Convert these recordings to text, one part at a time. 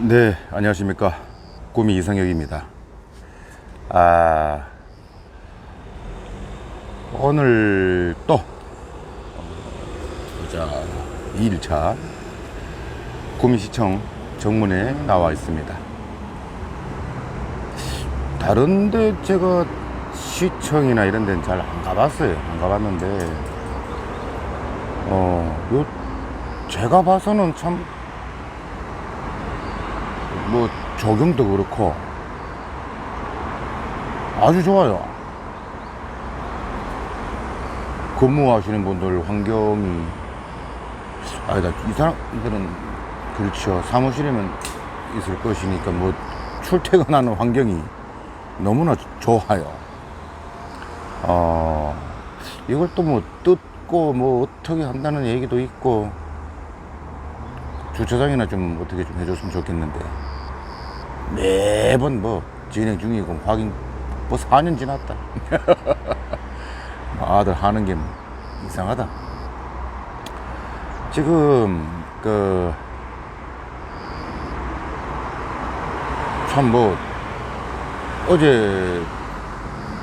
네, 안녕하십니까. 꿈이 이성혁입니다. 아, 오늘 또, 보자, 2일차 구미시청 정문에 나와 있습니다. 다른데 제가 시청이나 이런 데는 잘 안 가봤어요. 안 가봤는데, 어, 요, 제가 봐서는 참 뭐 조경도 그렇고 아주 좋아요. 근무하시는 분들 환경이 아니다 이 사람들은 그렇죠 사무실에만 있을 것이니까 뭐 출퇴근하는 환경이 너무나 좋아요. 어 이걸 또 뭐 뜯고 뭐 어떻게 한다는 얘기도 있고 주차장이나 좀 어떻게 좀 해줬으면 좋겠는데 매번 뭐 진행 중이고 확인 뭐 4년 지났다 아들 하는 게뭐 이상하다 지금 그 참 뭐 어제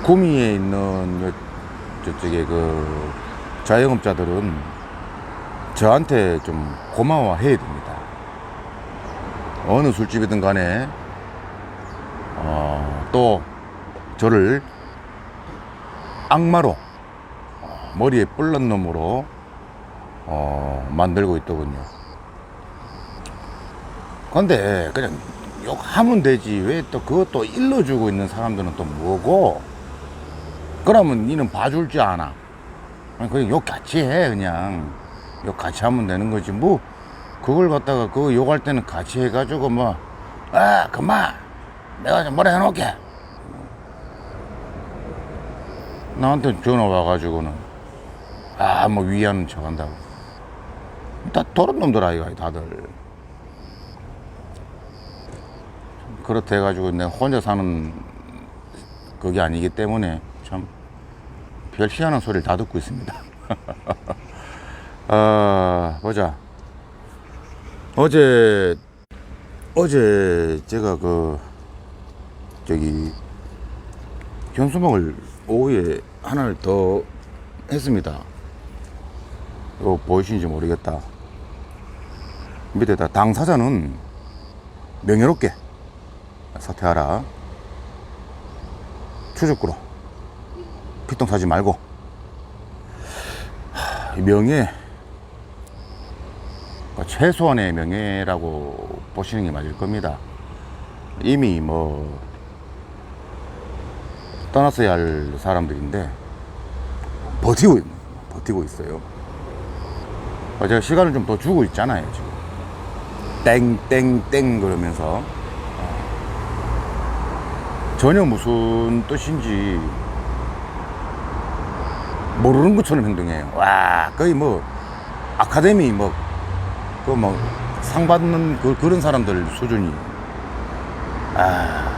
구미에 있는 요 저쪽에 그 자영업자들은 저한테 좀 고마워해야 됩니다. 어느 술집이든 간에 어, 또 저를 악마로 어, 머리에 뿔난 놈으로 어, 만들고 있더군요. 근데 그냥 욕하면 되지. 왜 또 그것도 일러주고 있는 사람들은 또 뭐고? 그러면 니는 봐줄 줄 아나? 그냥 욕 같이 해 그냥. 욕 같이 하면 되는 거지. 뭐 그걸 갖다가 그 욕할 때는 같이 해가지고 뭐아 그만. 내가 좀 뭐라 해놓을게 나한테 전화 와가지고는 아 뭐 위하는 척 한다고. 다 도른 놈들 아이가 다들. 그렇다 해가지고 내가 혼자 사는 그게 아니기 때문에 참 별 희한한 소리를 다 듣고 있습니다. 아, 보자. 어제, 어제 제가 그, 저기, 현수막을 오후에 하나를 더 했습니다. 이거 보이시는지 모르겠다. 밑에다 당사자는 명예롭게 사퇴하라. 추적구로 피똥 사지 말고 명예 그러니까 최소한의 명예라고 보시는 게 맞을 겁니다. 이미 뭐 떠났어야 할 사람들인데 버티고 있- 버티고 있어요. 어, 제가 시간을 좀 더 주고 있잖아요 지금. 땡땡땡 그러면서 어. 전혀 무슨 뜻인지 모르는 것처럼 행동해요. 와 거의 뭐 아카데미 뭐 그뭐상 받는 그, 그런 사람들 수준이 아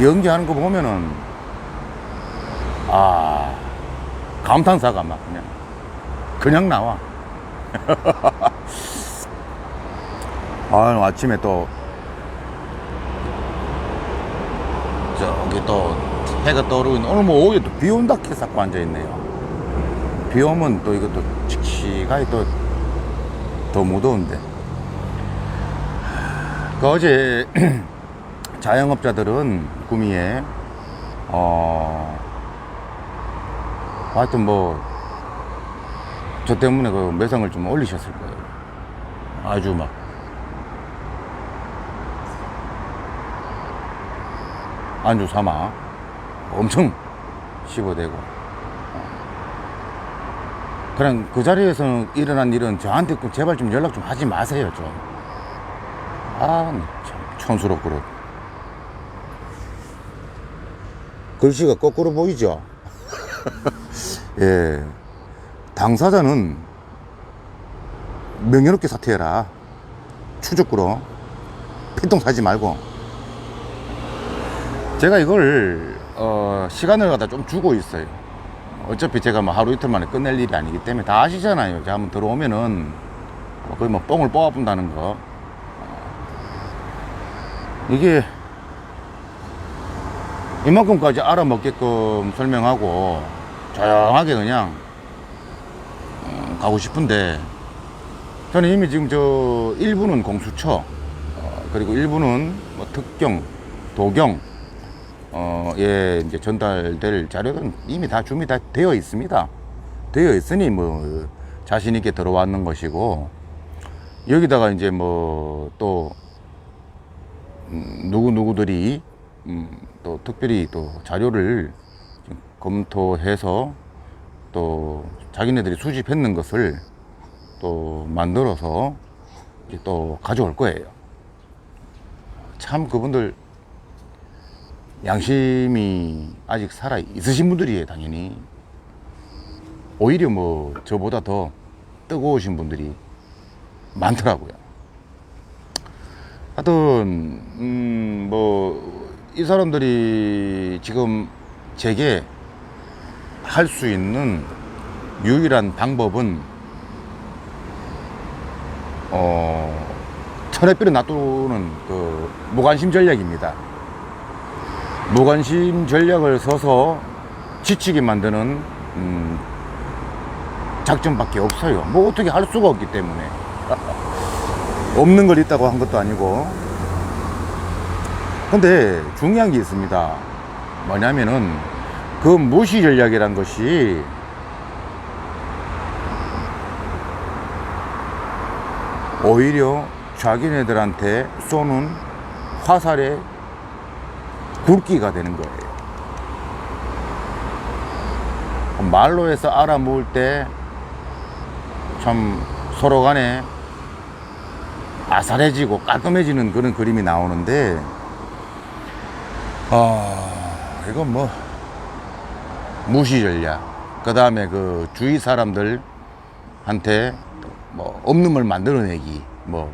연기하는 거 보면은 아 감탄사가 막 그냥. 그냥 나와. 아 아침에 또 저기 또 해가 떠오르고 오늘 뭐 오후에 또 비 온다 해서 앉아 있네요. 비 오면 또 이것도 칙칙하게 또더 무더운데. 그 어제 자영업자들은 구미에 어 하여튼 뭐 저 때문에 그 매상을 좀 올리셨을 거예요. 아주 막 안주 삼아 엄청 씹어대고 그냥 그 자리에서 일어난 일은 저한테 꼭 제발 좀 연락 좀 하지 마세요, 좀. 아, 참, 촌스럽고. 글씨가 거꾸로 보이죠? 예. 당사자는 명예롭게 사퇴해라. 추적구로. 피똥 사지 말고. 제가 이걸, 어, 시간을 갖다 좀 주고 있어요. 어차피 제가 뭐 하루 이틀 만에 끝낼 일이 아니기 때문에 다 아시잖아요. 제가 한번 들어오면은 뭐 거의 뭐 뽕을 뽑아본다는 거. 이게 이만큼까지 알아먹게끔 설명하고 조용하게 그냥 음, 가고 싶은데 저는 이미 지금 저 일부는 공수처 어, 그리고 일부는 뭐 특경, 도경 어, 예, 이제 전달될 자료는 이미 다 준비 다 되어 있습니다. 되어 있으니 뭐 자신 있게 들어왔는 것이고 여기다가 이제 뭐또 음, 누구 누구들이 음, 또 특별히 또 자료를 좀 검토해서 또 자기네들이 수집했는 것을 또 만들어서 또 가져올 거예요. 참 그분들 양심이 아직 살아 있으신 분들이에요, 당연히. 오히려 뭐 저보다 더 뜨거우신 분들이 많더라고요. 하여튼 음, 뭐 이 사람들이 지금 제게 할 수 있는 유일한 방법은 어 천에뼈를 놔두는 그 무관심 전략입니다. 무관심 전략을 서서 지치게 만드는 음, 작전밖에 없어요. 뭐 어떻게 할 수가 없기 때문에 없는 걸 있다고 한 것도 아니고. 근데 중요한 게 있습니다. 뭐냐면은 그 무시 전략이란 것이 오히려 자기네들한테 쏘는 화살의 굵기가 되는 거예요. 말로 해서 알아모을 때 참 서로 간에 아살해지고 깔끔해지는 그런 그림이 나오는데, 아, 이건 뭐, 무시 전략. 그 다음에 그 주위 사람들한테 뭐 없는 걸 만들어내기. 뭐,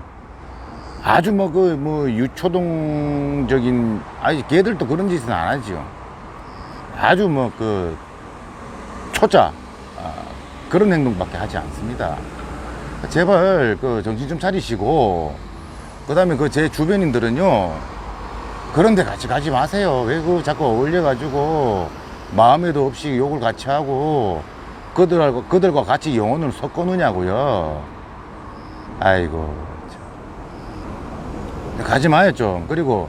아주 뭐 그뭐 유초동적인, 아니, 걔들도 그런 짓은 안 하죠. 아주 뭐 그 초짜. 아, 그런 행동밖에 하지 않습니다. 제발 그 정신 좀 차리시고 그다음에 그 제 주변인들은요 그런데 같이 가지 마세요. 왜 그 자꾸 어울려 가지고 마음에도 없이 욕을 같이 하고 그들하고 그들과 같이 영혼을 섞어 놓냐고요. 아이고 참. 가지 마요 좀. 그리고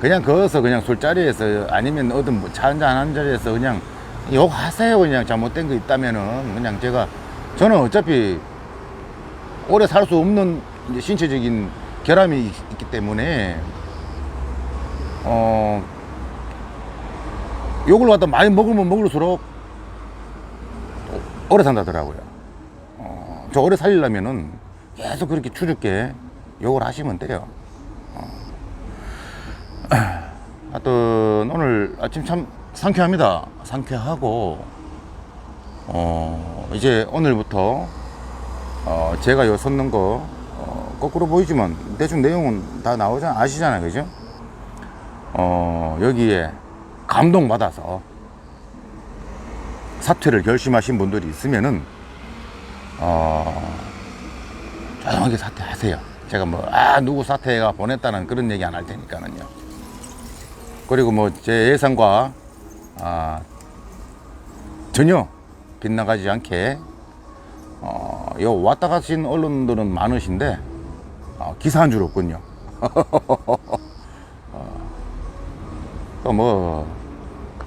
그냥 거기서 그냥 술자리에서 아니면 어떤 뭐차 한잔 하는 자리에서 그냥 욕하세요. 그냥 잘못된 거 있다면은 그냥 제가 저는 어차피 오래 살 수 없는 신체적인 결함이 있- 있기 때문에 어 욕을 갖다 많이 먹으면 먹을수록 오래 산다더라고요. 어, 저 오래 살리려면은 계속 그렇게 추적게 욕을 하시면 돼요. 어. 하여튼 오늘 아침 참 상쾌합니다. 상쾌하고 어 이제 오늘부터 어, 제가 요 섰는 거, 어, 거꾸로 보이지만, 대충 내용은 다 나오잖아, 아시잖아요, 그죠? 어, 여기에 감동받아서 사퇴를 결심하신 분들이 있으면은, 어, 조용하게 사퇴하세요. 제가 뭐, 아, 누구 사퇴가 보냈다는 그런 얘기 안 할 테니까는요. 그리고 뭐, 제 예상과, 아, 전혀 빗나가지 않게 어, 요 왔다 가신 언론들은 많으신데 어, 기사 한 줄 없군요. 어, 뭐,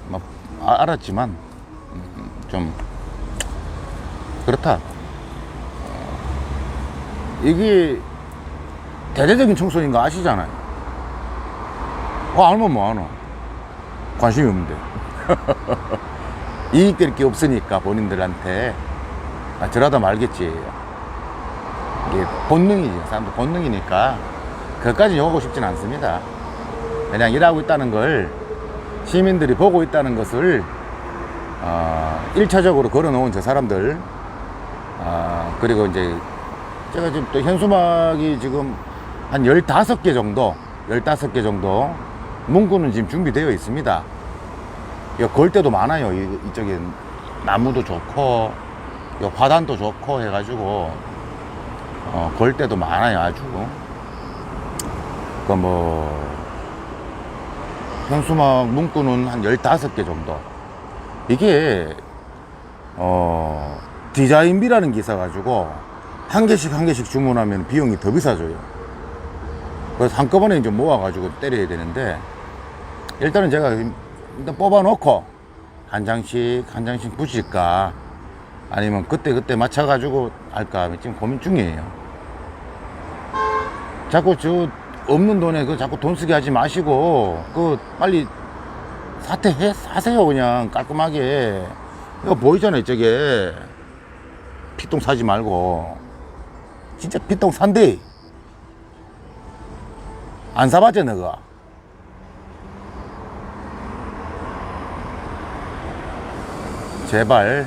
뭐 아- 알았지만 음, 좀 그렇다. 어, 이게 대대적인 청소인 거 아시잖아요. 어, 알면 뭐하노? 관심이 없는데. 이익될 게 없으니까 본인들한테 아, 저러다 말겠지. 이게 본능이지. 사람들 본능이니까. 그것까지 욕하고 싶진 않습니다. 그냥 일하고 있다는 걸 시민들이 보고 있다는 것을 어, 1차적으로 걸어놓은 저 사람들 어, 그리고 이제 제가 지금 또 현수막이 지금 한 15개 정도 15개 정도 문구는 지금 준비되어 있습니다. 걸 때도 많아요. 이, 이쪽에 나무도 좋고 요 화단도 좋고 해가지고 어, 걸 때도 많아요 아주 그뭐 현수막 문구는 한 15개 정도. 이게, 어, 디자인비라는 게 있어가지고, 한 개씩 한 개씩 주문하면 비용이 더 비싸져요. 그래서 한꺼번에 이제 모아가지고 때려야 되는데, 일단은 제가 일단 뽑아놓고, 한 장씩, 한 장씩 붙일까, 아니면 그때그때 맞춰가지고 할까, 지금 고민 중이에요. 자꾸 저, 없는 돈에 그 자꾸 돈 쓰게 하지 마시고, 그 빨리 사퇴해, 사세요, 그냥 깔끔하게. 이거 보이잖아요, 저게. 피똥 사지 말고. 진짜 피똥 산대. 안 사봤지, 너가? 제발,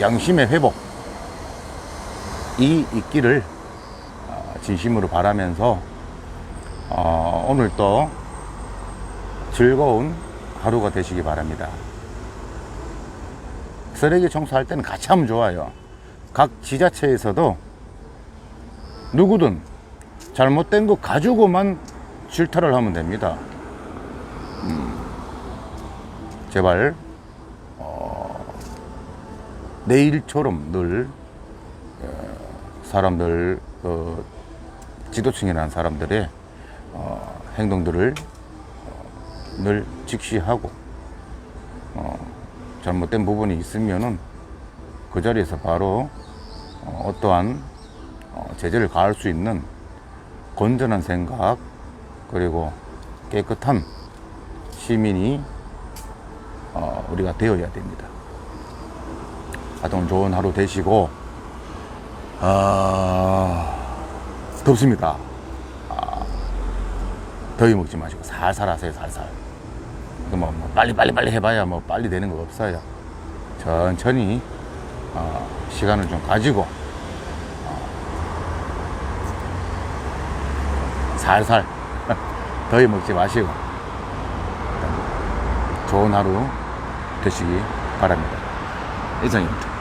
양심의 회복. 이 있기를 어, 진심으로 바라면서 어, 오늘 또 즐거운 하루가 되시기 바랍니다. 쓰레기 청소할 때는 같이 하면 좋아요. 각 지자체에서도 누구든 잘못된 거 가지고만 질타를 하면 됩니다. 음, 제발 어, 내일처럼 늘 어, 사람들 그 지도층이라는 사람들의 어, 행동들을 어, 늘 직시하고 어, 잘못된 부분이 있으면은 그 자리에서 바로 어, 어떠한 어, 제재를 가할 수 있는 건전한 생각 그리고 깨끗한 시민이 어, 우리가 되어야 됩니다. 하여튼 좋은 하루 되시고 아 덥습니다. 아, 더위 먹지 마시고 살살 하세요 살살. 그 뭐, 뭐 빨리 빨리 빨리 해봐야 뭐 빨리 되는 거 없어요. 천천히 어, 시간을 좀 가지고 어, 살살 더위 먹지 마시고 좋은 하루 되시기 바랍니다. 이상입니다.